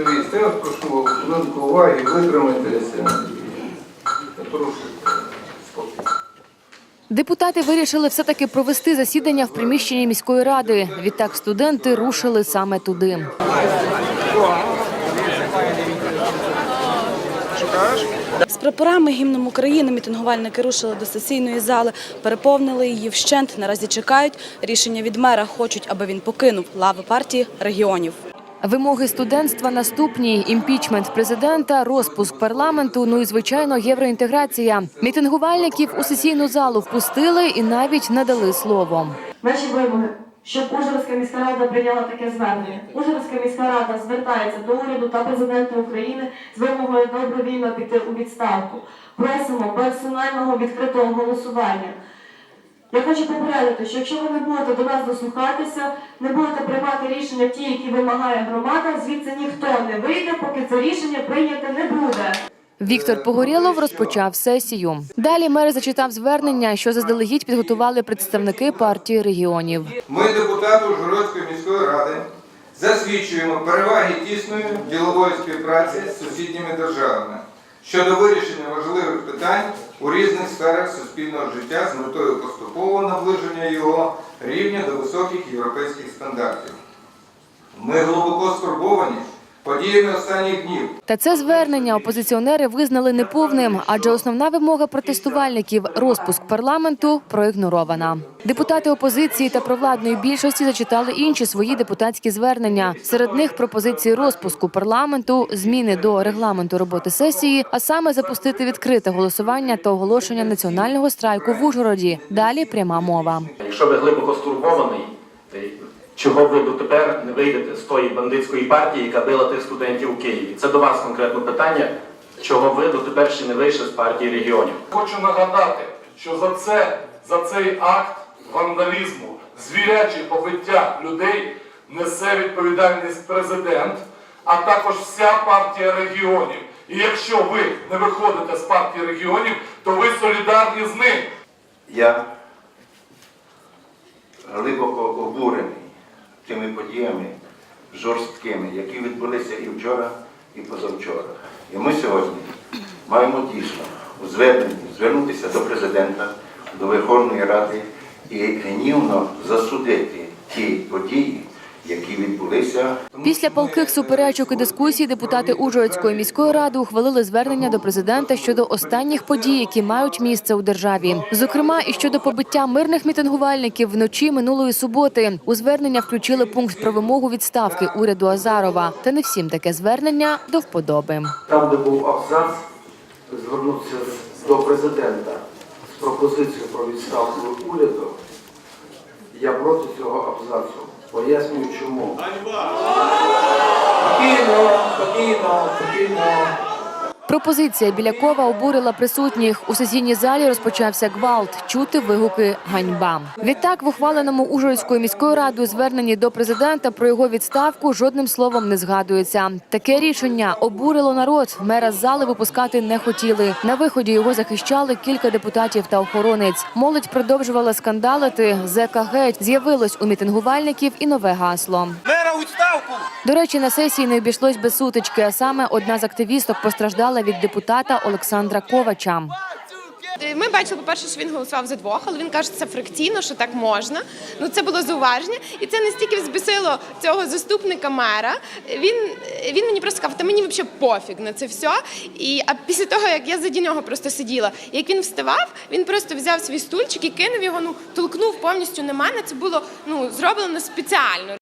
відповісти. Я вас прошу хвилинку уваги, витримайтеся. Прошу спокій. Депутати вирішили все-таки провести засідання в приміщенні міської ради. Відтак студенти рушили саме туди. З прапорами гімном України мітингувальники рушили до сесійної зали, переповнили її вщент. Наразі чекають рішення від мера. Хочуть, аби він покинув лави партії регіонів. Вимоги студентства наступні: імпічмент президента, розпуск парламенту. Ну і звичайно, євроінтеграція. Мітингувальників у сесійну залу впустили і навіть надали слово. Наші вимоги, щоб Ужгородська міська рада прийняла таке звернення. Ужгородська міська рада звертається до уряду та президента України з вимогою добровільно піти у відставку. Просимо персонального відкритого голосування. Я хочу попередити, що якщо ви не будете до нас дослухатися, не будете приймати рішення ті, які вимагає громада, звідси ніхто не вийде, поки це рішення прийняте не буде. Віктор Погорєлов розпочав сесію. Далі мер зачитав звернення, що заздалегідь підготували представники партії регіонів. Ми, депутати Ужгородської міської ради, засвідчуємо переваги тісної ділової співпраці з сусідніми державами щодо вирішення важливих питань у різних сферах суспільного життя з метою поступового наближення його рівня до високих європейських стандартів. Ми глибоко стурбовані подіями останніх днів. Та це звернення опозиціонери визнали неповним, адже основна вимога протестувальників розпуск парламенту проігнорована. Депутати опозиції та провладної більшості зачитали інші свої депутатські звернення. Серед них пропозиції розпуску парламенту, зміни до регламенту роботи сесії, а саме запустити відкрите голосування та оголошення національного страйку в Ужгороді. Далі пряма мова. Якщо ви глибоко стурбований, чого ви дотепер не вийдете з тої бандитської партії, яка била тих студентів у Києві? Це до вас конкретно питання. Чого ви дотепер ще не вийшли з партії регіонів? Хочу нагадати, що за це, за цей акт вандалізму, звіряче побиття людей несе відповідальність президент, а також вся партія регіонів. І якщо ви не виходите з партії регіонів, то ви солідарні з ним. Я глибоко обурений тими подіями жорсткими, які відбулися і вчора, і позавчора. І ми сьогодні маємо дійсно у зверненні звернутися до президента, до Верховної Ради і гнівно засудити ті події, які відбулися Після палких суперечок і дискусій депутати Ужгородської міської ради ухвалили звернення до президента щодо останніх подій, які мають місце у державі. Зокрема, і щодо побиття мирних мітингувальників вночі минулої суботи. У звернення включили пункт про вимогу відставки уряду Азарова. Та не всім таке звернення до вподоби. Там, де був абзац, звернутися до президента з пропозицією про відставку уряду, я проти цього абзацу. Пояснюю чому. Спокійно, спокійно, спокійно. Пропозиція Білякова обурила присутніх. У сесійній залі розпочався гвалт. Чути вигуки ганьба. Відтак, в ухваленому Ужгородською міською радою зверненні до президента про його відставку жодним словом не згадується. Таке рішення обурило народ. Мера з зали випускати не хотіли. На виході його захищали кілька депутатів та охоронець. Молодь продовжувала скандалити. ЗК геть з'явилось у мітингувальників і нове гасло. До речі, на сесії не обійшлось без сутички. А саме одна з активісток постраждала від депутата Олександра Ковача. Е, Ми бачили, по-перше, що він голосував за двох, але він каже, що це фракційно, що так можна. Ну це було зауваження, і це настільки взбесило цього заступника мера. Він, він мені просто сказав, та мені взагалі пофіг на це все. І а після того, як я заді нього просто сиділа, як він вставав, він просто взяв свій стульчик і кинув його, ну толкнув повністю на мене. Це було ну зроблено спеціально.